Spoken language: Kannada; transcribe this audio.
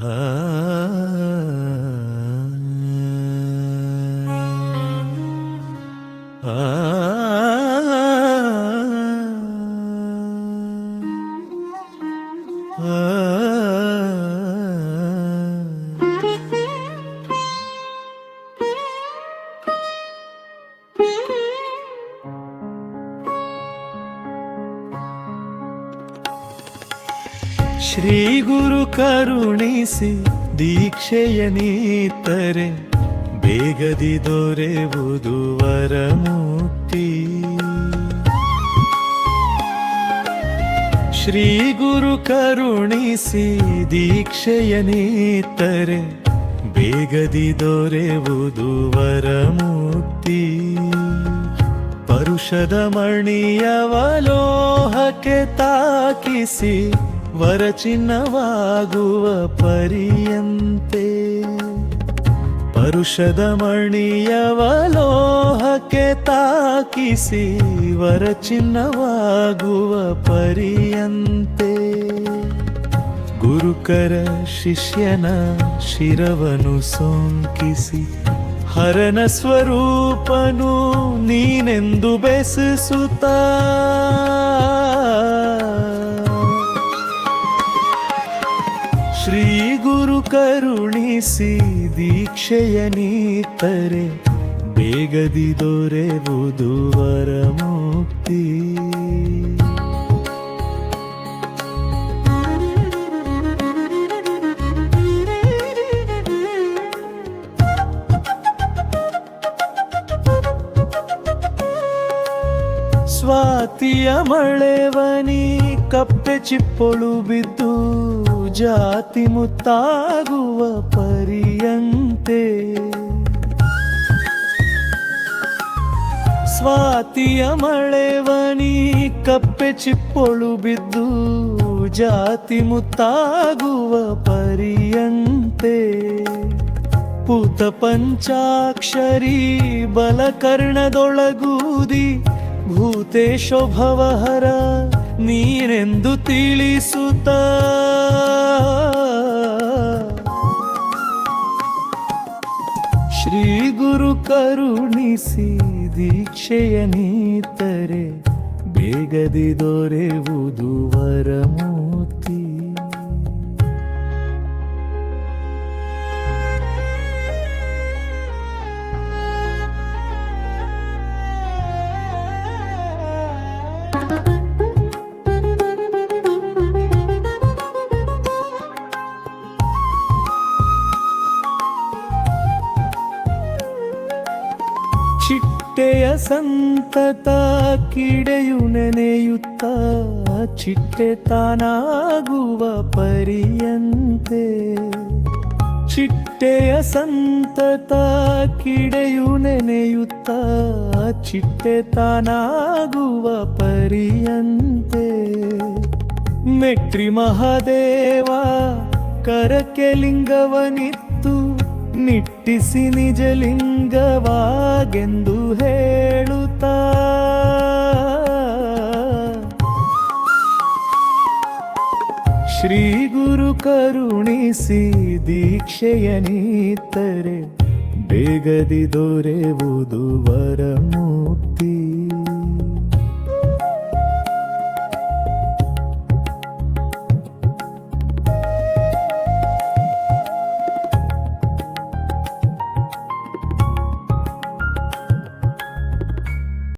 Uh, ಶ್ರೀ ಗುರು ಕರುಣಿಸಿ ದೀಕ್ಷೆಯ ನೀತರೆ ಬೇಗದಿ ದೊರೆವುದು ವರ ಮುಕ್ತಿ ಶ್ರೀ ಗುರು ಕರುಣಿಸಿ ದೀಕ್ಷೆಯ ನೀತರೆ ಬೇಗದಿ ದೊರೆವುದು ವರ ಮುಕ್ತಿ ಪರುಷದ ಮಣಿಯವಲೋಹಕ್ಕೆ ತಾಕಿಸಿ ವರ ಚಿನ್ನವಾಗುವ ಪರಿಯಂತೆ. ಪರುಷದ ಮಣಿಯವಲೋಹಕ್ಕೆ ತಾಕಿಸಿ ವರಚಿನ್ನವಾಗುವ ಪರಿಯಂತೆ. ಗುರುಕರ ಶಿಷ್ಯನ ಶಿರವನು ಸೋಂಕಿಸಿ ಹರನ ಸ್ವರೂಪನು ನೀನೆಂದು ಬೆಸಸುತ್ತ. ಕರುಣಿಸಿ ದೀಕ್ಷೆಯ ನೀತರೆ ಬೇಗದಿ ದೊರೆವುದು ವರ ಮುಕ್ತಿ ಸ್ವಾತಿಯ ಮಳೆವನಿ ಕಪ್ಪೆ ಚಿಪ್ಪೊಳು ಬಿದ್ದು ಜಾತಿ ಮುತ್ತಾಗುವ ಪರಿಯಂತೆ. ಸ್ವಾತಿಯ ಮಳೆವನಿ ಕಪ್ಪೆ ಚಿಪ್ಪೊಳು ಬಿದ್ದು ಜಾತಿ ಮುತ್ತಾಗುವ ಪರಿಯಂತೆ. ಪೂತ ಪಂಚಾಕ್ಷರಿ ಬಲಕರ್ಣದೊಳಗೂದಿ ಭೂತೇಶೋ ಭವಹರ ನೀನೆಂದು ತಿಳಿಸುತ್ತ. ಶ್ರೀ ಗುರು ಕರುಣಿಸಿ ದೀಕ್ಷೆಯ ನೀತರೆ ಬೇಗದಿ ದೊರೆವುದು ವರಮೂರ್ತಿ. ಚಿಟ್ಟೆಯ ಸಂತತ ಕಿಡೆಯು ನೆನೆಯುತ್ತ, ಚಿಟ್ಟೆ ತಾನಾಗುವ ಪರಿಯಂತೆ. ಚಿಟ್ಟೆಯ ಸಂತತ ಕಿಡೆಯು ನೆನೆಯುತ್ತ, ಚಿಟ್ಟೆ ತಾನಾಗುವ ಪರಿಯಂತೆ. ಮೆಟ್ರಿ ಮಹಾದೇವ ಕರಕ್ಕೆ ಲಿಂಗವನಿತ್ತು ನಿಟ್ಟಿಸಿ ನಿಜಲಿಂಗವಾಗೆಂದು ಹೇಳುತ್ತಾ. ಶ್ರೀ ಗುರು ಕರುಣಿಸಿ ದೀಕ್ಷೆಯ ನೀತರೆ ಬೇಗದಿ ದೊರೆವುದು ವರ ಮುಕ್ತಿ